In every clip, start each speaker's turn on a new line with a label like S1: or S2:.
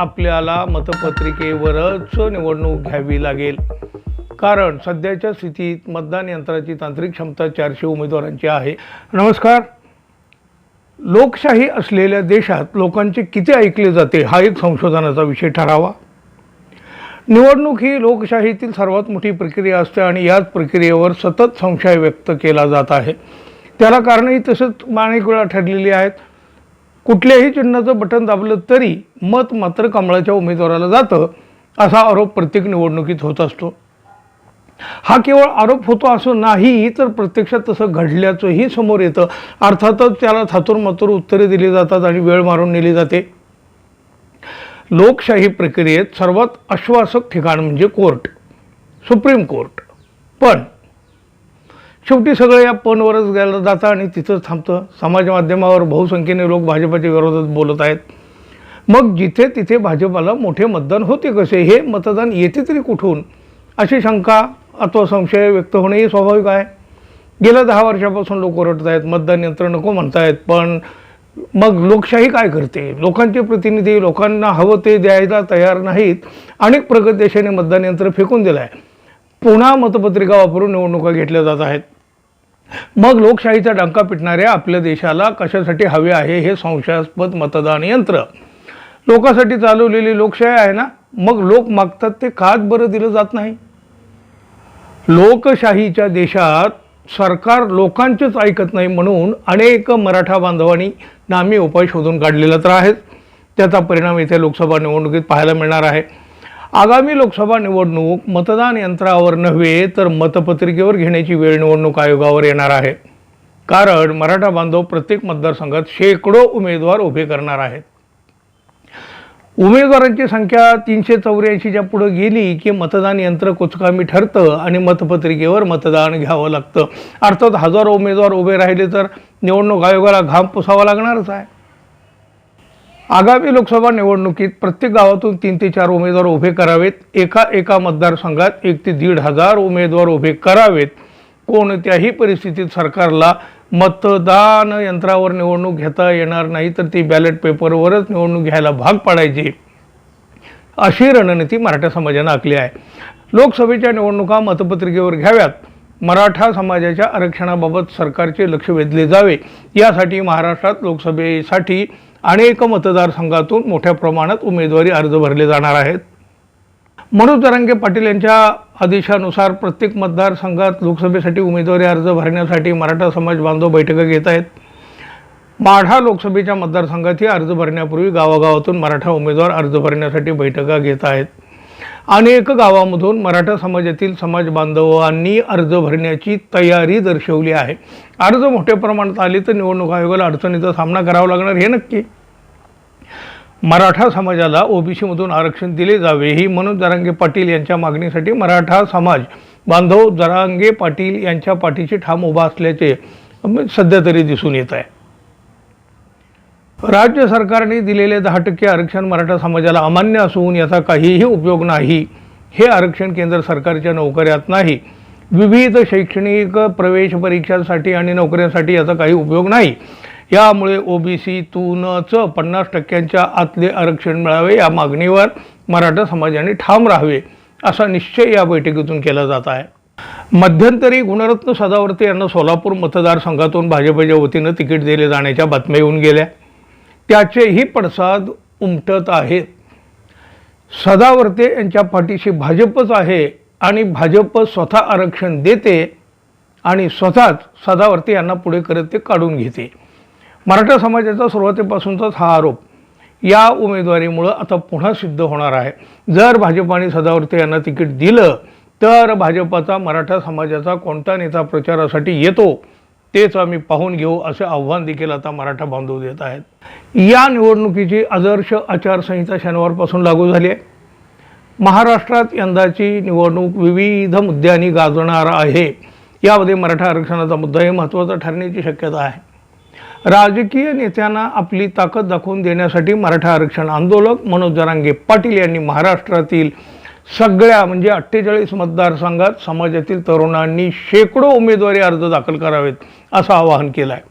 S1: आपल्याला मतपत्रिकेवरच निवडणूक घ्यावी लागेल. कारण सध्याच्या स्थितीत मतदान यंत्राची तांत्रिक क्षमता चारशे उमेदवारांची आहे. नमस्कार. लोकशाही असलेल्या देशात लोकांचे किती ऐकले जाते हा एक संशोधनाचा विषय ठरावा. निवडणूक ही लोकशाहीतील सर्वात मोठी प्रक्रिया असते आणि याच प्रक्रियेवर सतत संशय व्यक्त केला जात आहे. त्याला कारणही तसंच अनेक वेळा ठरलेली आहेत. कुठल्याही चिन्हाचं बटन दाबलं तरी मत मात्र कमळाच्या उमेदवाराला जातं असा आरोप प्रत्येक निवडणुकीत होत असतो. हा केवळ आरोप होतो असं नाही तर प्रत्यक्षात तसं घडल्याचंही समोर येतं. अर्थातच त्याला थातूरमातूर उत्तरे दिली जातात आणि वेळ मारून नेली जाते. लोकशाही प्रक्रियेत सर्वात आश्वासक ठिकाण म्हणजे कोर्ट सुप्रीम कोर्ट. पण शेवटी सगळं या पणवरच गेलं जातं आणि तिथंच थांबतं. समाज माध्यमावर बहुसंख्येने लोक भाजपाच्या विरोधात बोलत आहेत. मग जिथे तिथे भाजपाला मोठे मतदान होते कसे? हे मतदान येते तरी कुठून? अशी शंका अथवा संशय व्यक्त होणेही स्वाभाविक आहे. गेल्या दहा वर्षापासून लोक ओरडत आहेत मतदान यंत्र नको म्हणतायत पण मग लोकशाही काय करते? लोकांचे प्रतिनिधी लोकांना हवं ते द्यायला तयार नाहीत. अनेक प्रगत देशाने मतदान यंत्र फेकून दिलं आहे पुन्हा मतपत्रिका वापरून निवडणुका घेतल्या जात आहेत. मग लोकशाहीचा डंका पिटणाऱ्या आपल्या देशाला कशासाठी हवे आहे हे संशयास्पद मतदान यंत्र. लोकांसाठी चालवलेली लोकशाही आहे ना? मग लोक मागतात ते काच बरं दिलं जात नाही. लोकशाहीच्या देशात सरकार लोकांचेच ऐकत नाही म्हणून अनेक मराठा बांधवांनी नामी उपाय शोधून काढलेला तर आहेत त्याचा परिणाम इथे लोकसभा निवडणुकीत पाहायला मिळणार आहे. आगामी लोकसभा निवडणूक मतदान यंत्रावर नव्हे तर मतपत्रिकेवर घेण्याची वेळ निवडणूक आयोगावर येणार आहे. कारण मराठा बांधव प्रत्येक मतदारसंघात शेकडो उमेदवार उभे करणार आहेत. उमेदवारांची संख्या तीनशे चौऱ्याऐंशीच्या पुढे गेली की मतदान यंत्र कुचकामी ठरतं आणि मतपत्रिकेवर मतदान घ्यावं लागतं. अर्थात हजारो उमेदवार उभे राहिले तर निवडणूक आयोगाला घाम पुसावा लागणारच आहे. आगामी लोकसभा निवडणुकीत प्रत्येक गावातून तीन ते चार उमेदवार उभे करावेत. एका एका मतदारसंघात एक ते दीड हजार उमेदवार उभे करावेत. कोणत्याही परिस्थितीत सरकारला मतदान यंत्रावर निवडणूक घेता येणार नाही तर ती बॅलेट पेपरवरच निवडणूक घ्यायला भाग पाडायची. अशी रणनीती मराठा समाजानं आखली आहे. लोकसभेच्या निवडणुका मतपत्रिकेवर घ्याव्यात. मराठा समाजाच्या आरक्षणाबाबत सरकारचे लक्ष वेधले जावे. यासाठी महाराष्ट्रात लोकसभेसाठी अनेक मतदारसंघातून मोठ्या प्रमाणात उमेदवारी अर्ज भरले जाणार आहेत. मनोज तरंगे पाटील यांच्या आदेशानुसार प्रत्येक मतदारसंघात लोकसभेसाठी उमेदवारी अर्ज भरण्यासाठी मराठा समाज बांधव बैठका घेत आहेत. माढा लोकसभेच्या मतदारसंघातही अर्ज भरण्यापूर्वी गावागावातून मराठा उमेदवार अर्ज भरण्यासाठी बैठका घेत आहेत. अनेक गावामधून मराठा समाजातील समाज बांधवांनी अर्ज भरण्याची तयारी दर्शवली आहे. अर्ज मोठ्या प्रमाणात आले तर निवडणूक आयोगाला अडचणीचा सामना करावा लागणार हे नक्की. मराठा समाजाला ओबीसीमधून आरक्षण दिले जावे ही मनोज दरांगे पाटील यांच्या मागणीसाठी मराठा समाज बांधव दरांगे पाटील यांच्या पाठीशी ठाम उभा असल्याचे सध्या तरी दिसून येत आहे. राज्य सरकारने दिलेले दहा टक्के आरक्षण मराठा समाजाला अमान्य असून याचा काहीही उपयोग नाही. हे आरक्षण केंद्र सरकारच्या नोकऱ्यात नाही. विविध शैक्षणिक प्रवेश परीक्षांसाठी आणि नोकऱ्यांसाठी याचा काही उपयोग नाही. यामुळे ओबीसीतूनच पन्नास टक्क्यांच्या आतले आरक्षण मिळावे या मागणीवर मराठा समाजाने ठाम राहावे असा निश्चय या बैठकीतून केला जात आहे. मध्यंतरी गुणरत्न सदावर्ते यांना सोलापूर मतदारसंघातून भाजपच्या वतीनं तिकीट दिले जाण्याच्या बातम्या येऊन गेल्या. त्याचेही पडसाद उमटत आहेत. सदावर्ते यांच्या पाठीशी भाजपच आहे आणि भाजप स्वतः आरक्षण देते आणि स्वतःच सदावर्ते यांना पुढे करत ते काढून घेते. मराठा समाजाचा सुरुवातीपासूनचाच हा आरोप या उमेदवारीमुळं आता पुन्हा सिद्ध होणार आहे. जर भाजपाने सदावर्ते यांना तिकीट दिलं तर भाजपाचा मराठा समाजाचा कोणता नेता प्रचारासाठी येतो? तेच आम्ही पाहून घेऊ असे आव्हान देखील आता मराठा बांधव देत आहेत. या निवडणुकीची आदर्श आचारसंहिता शनिवारपासून लागू झाली आहे. महाराष्ट्रात यंदाची निवडणूक विविध मुद्द्यांनी गाजणार आहे. यामध्ये मराठा आरक्षणाचा मुद्दाही महत्त्वाचा ठरण्याची शक्यता आहे. राजकीय नेत्यांना आपली ताकद दाखवून देण्यासाठी मराठा आरक्षण आंदोलक मनोज जरांगे पाटील यांनी महाराष्ट्रातील सगळ्या म्हणजे अठ्ठेचाळीस मतदारसंघात समाजातील तरुणांनी शेकडो उमेदवारी अर्ज दाखल करावेत असं आवाहन केलं आहे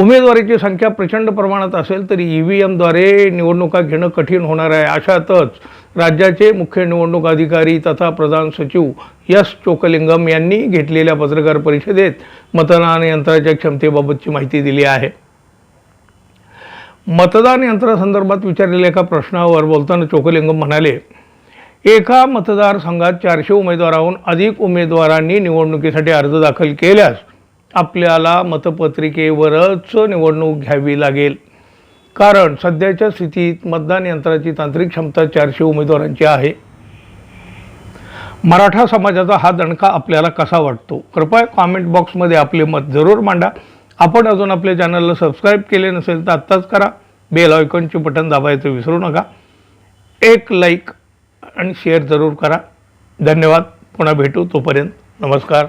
S1: उमेदवारीची संख्या प्रचंड प्रमाणात असेल तरी ई व्ही एमद्वारे निवडणुका घेणं कठीण होणार आहे. अशातच राज्याचे मुख्य निवडणूक अधिकारी तथा प्रधान सचिव यस चोकलिंगम यांनी घेतलेल्या पत्रकार परिषदेत मतदान यंत्राच्या क्षमतेबाबतची माहिती दिली आहे. मतदान यंत्रासंदर्भात विचारलेल्या एका प्रश्नावर बोलताना चोकलिंगम म्हणाले एका मतदारसंघात चारशे उमेदवाराहून अधिक उमेदवारांनी निवडणुकीसाठी अर्ज दाखल केल्यास आपल्याला मतपत्रिकेवरच निवडणूक घ्यावी लागेल. कारण सध्याच्या स्थितीत मतदान यंत्राची तांत्रिक क्षमता चारशे उमेदवारांची आहे. मराठा समाजाचा हा दणका आपल्याला कसा वाटतो? कृपया कॉमेंट बॉक्समध्ये आपले मत जरूर मांडा. आपण अजून आपल्या चॅनलला सबस्क्राईब केले नसेल तर आत्ताच करा. बेल आयकॉनचे बटन दाबायचं विसरू नका. एक लाईक आणि शेअर जरूर करा. धन्यवाद. पुन्हा भेटू तोपर्यंत. नमस्कार.